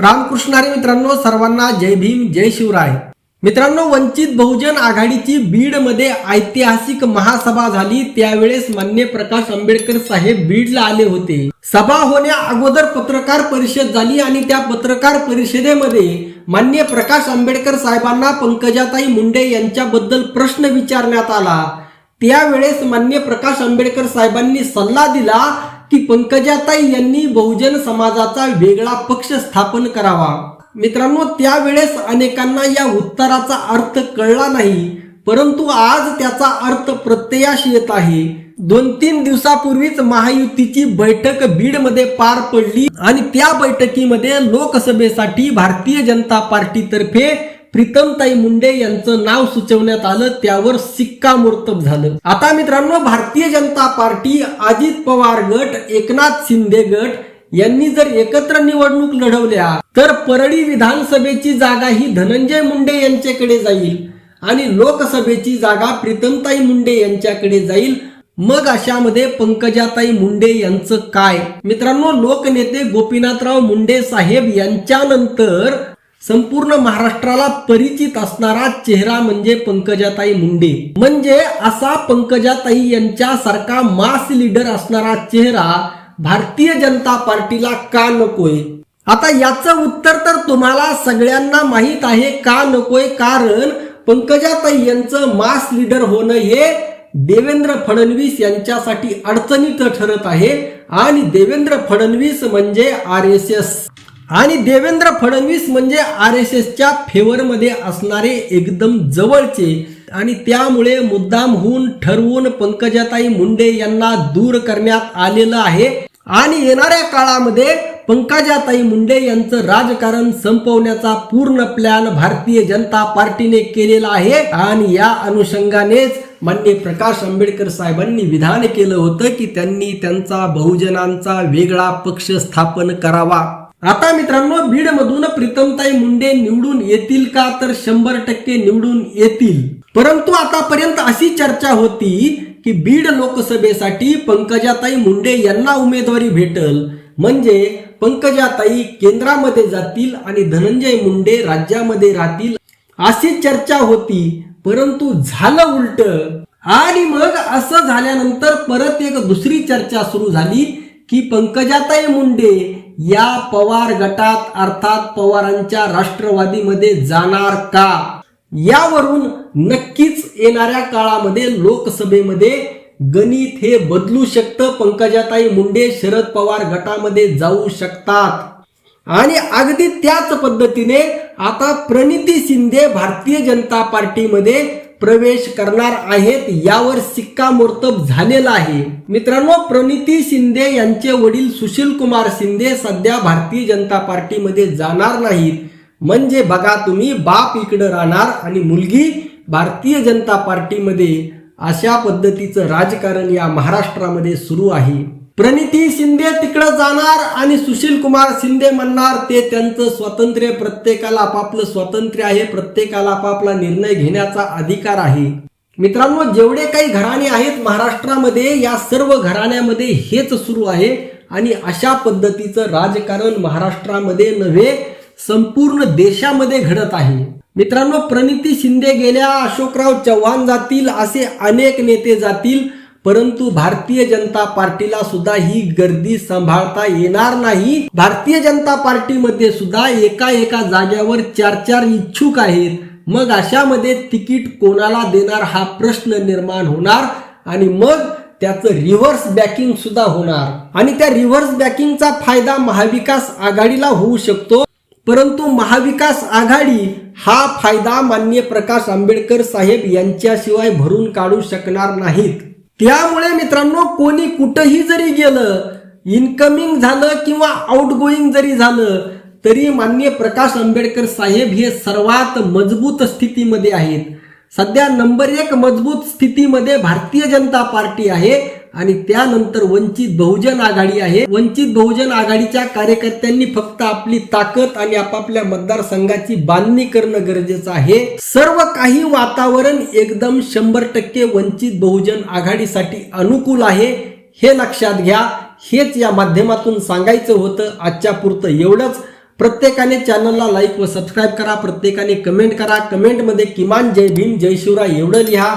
रामकृष्णारी मित्रांनो सर्वांना जय भीम जय शिवराय. मित्रांनो वंचित बहुजन आघाडीची बीडमध्ये ऐतिहासिक महासभा झाली. त्यावेळेस मान्य प्रकाश आंबेडकर साहेब बीडला आले होते. सभा होण्या अगोदर पत्रकार परिषद झाली आणि त्या पत्रकार परिषदेमध्ये मान्य प्रकाश आंबेडकर साहेबांना पंकजाताई मुंडे यांच्याबद्दल प्रश्न विचारण्यात आला. त्यावेळेस मान्य प्रकाश आंबेडकर साहेबांनी सल्ला दिला की पंकजाताई यांनी बहुजन समाजाचा वेगळा पक्ष स्थापन करावा. मित्रांनो त्यावेळेस अनेकांना या उत्तराचा अर्थ कळला नाही परंतु आज त्याचा अर्थ प्रत्ययाश येत आहे. दोन तीन दिवसापूर्वीच महायुतीची बैठक बीडमध्ये पार पडली आणि त्या बैठकीमध्ये लोकसभेसाठी भारतीय जनता पार्टीतर्फे प्रीतमताई मुंडे यांचं नाव सुचवण्यात आलं त्यावर सिक्कामोर्तब झालं. आता मित्रांनो भारतीय जनता पार्टी अजित पवार गट एकनाथ शिंदे गट यांनी जर एकत्र निवडणूक लढवल्या तर परळी विधानसभेची जागा ही धनंजय मुंडे यांच्याकडे जाईल आणि लोकसभेची जागा प्रीतमताई मुंडे यांच्याकडे जाईल. मग अशामध्ये पंकजाताई मुंडे यांचं काय? मित्रांनो लोकनेते गोपीनाथराव मुंडे साहेब यांच्यानंतर संपूर्ण महाराष्ट्राला परिचित असणारा चेहरा म्हणजे पंकजाताई मुंडे. म्हणजे असा पंकजाताई यांच्यासारखा मास लीडर असणारा चेहरा भारतीय जनता पार्टीला का नकोय? आता याचं उत्तर तर तुम्हाला सगळ्यांना माहीत आहे का नकोय? कारण पंकजाताई यांचं मास लीडर होणं हे देवेंद्र फडणवीस यांच्यासाठी अडचणीचं ठरत आहे आणि देवेंद्र फडणवीस म्हणजे आर एस एस. आणि देवेंद्र फडणवीस म्हणजे आर एस एसच्या फेवरमध्ये असणारे एकदम जवळचे. आणि त्यामुळे मुद्दाम होऊन ठरवून पंकजाताई मुंडे यांना दूर करण्यात आलेलं आहे. आणि येणाऱ्या काळामध्ये पंकजाताई मुंडे यांचं राजकारण संपवण्याचा पूर्ण प्लॅन भारतीय जनता पार्टीने केलेला आहे. आणि या अनुषंगानेच मान्य प्रकाश आंबेडकर साहेबांनी विधान केलं होतं की त्यांनी त्यांचा बहुजनांचा वेगळा पक्ष स्थापन करावा. आता मित्रांनो बीड मधून प्रीतमताई मुंडे निवडून येतील का? तर शंभर टक्के निवडून येतील. परंतु आतापर्यंत अशी चर्चा होती की बीड लोकसभेसाठी पंकजाताई मुंडे यांना उमेदवारी भेटल. म्हणजे पंकजाताई केंद्रामध्ये जातील आणि धनंजय मुंडे राज्यामध्ये राहतील अशी चर्चा होती. परंतु झालं उलट. आणि मग असं झाल्यानंतर परत एक दुसरी चर्चा सुरू झाली की पंकजाताई मुंडे या पवार गटात अर्थात पवारांच्या राष्ट्रवादीमध्ये जाणार का? यावरून नक्कीच येणाऱ्या काळामध्ये लोकसभेमध्ये गणित हे बदलू शकतं. पंकजाताई मुंडे शरद पवार गटामध्ये जाऊ शकतात. आणि अगदी त्याच पद्धतीने आता प्रणिती शिंदे भारतीय जनता पार्टीमध्ये प्रवेश करणार आहेत यावर सिक्कामोर्तब झालेला आहे. मित्रांनो प्रणिती शिंदे यांचे वडील सुशील कुमार शिंदे सध्या भारतीय जनता पार्टीमध्ये जाणार नाहीत. म्हणजे बघा तुम्ही बाप इकडं राहणार आणि मुलगी भारतीय जनता पार्टीमध्ये अशा पद्धतीचं राजकारण या महाराष्ट्रामध्ये सुरू आहे. प्रणिती शिंदे तिकडं जाणार आणि सुशील कुमार शिंदे म्हणणार ते त्यांचं स्वातंत्र्य प्रत्येकाला आपापलं स्वातंत्र्य आहे प्रत्येकाला आपापला निर्णय घेण्याचा अधिकार आहे. मित्रांनो जेवढे काही घराणे आहेत महाराष्ट्रामध्ये या सर्व घराण्यामध्ये हेच सुरू आहे आणि अशा पद्धतीचं राजकारण महाराष्ट्रामध्ये नव्हे संपूर्ण देशामध्ये घडत आहे. मित्रांनो प्रणिती शिंदे गेल्या अशोकराव चव्हाण जातील असे अनेक नेते जातील परंतु भारतीय जनता पार्टीला सुद्धा ही गर्दी सांभाळता येणार नाही. भारतीय जनता पार्टीमध्ये सुद्धा एका एका जाग्यावर चार चार इच्छुक आहेत. मग अशामध्ये तिकीट कोणाला देणार हा प्रश्न निर्माण होणार आणि मग त्याचं रिव्हर्स बॅकिंग सुद्धा होणार. आणि त्या रिव्हर्स बॅकिंगचा फायदा महाविकास आघाडीला होऊ शकतो. परंतु महाविकास आघाडी हा फायदा मान्य प्रकाश आंबेडकर साहेब यांच्याशिवाय भरून काढू शकणार नाहीत. त्यामुळे मित्रांनो कोणी कुठंही जरी गेलं इनकमिंग झालं किंवा आउटगोईंग जरी झालं तरी मान्य प्रकाश आंबेडकर साहेब हे सर्वात मजबूत स्थितीमध्ये आहेत. सध्या नंबर एक मजबूत स्थितीमध्ये भारतीय जनता पार्टी आहे. आणि त्यानंतर वंचित बहुजन आघाडी आहे. वंचित बहुजन आघाडीच्या कार्यकर्त्यांनी फक्त आपली ताकद आणि आपापल्या मतदारसंघाची बांधणी करणं गरजेचं आहे. सर्व काही वातावरण एकदम शंभर टक्के वंचित बहुजन आघाडीसाठी अनुकूल आहे. हे लक्षात घ्या. हेच या माध्यमातून सांगायचं होतं आजच्या पुरतं एवढंच. प्रत्येकाने चॅनलला लाईक व सबस्क्राईब करा. प्रत्येकाने कमेंट करा. कमेंटमध्ये किमान जय भीम जय शिवराय एवढं लिहा.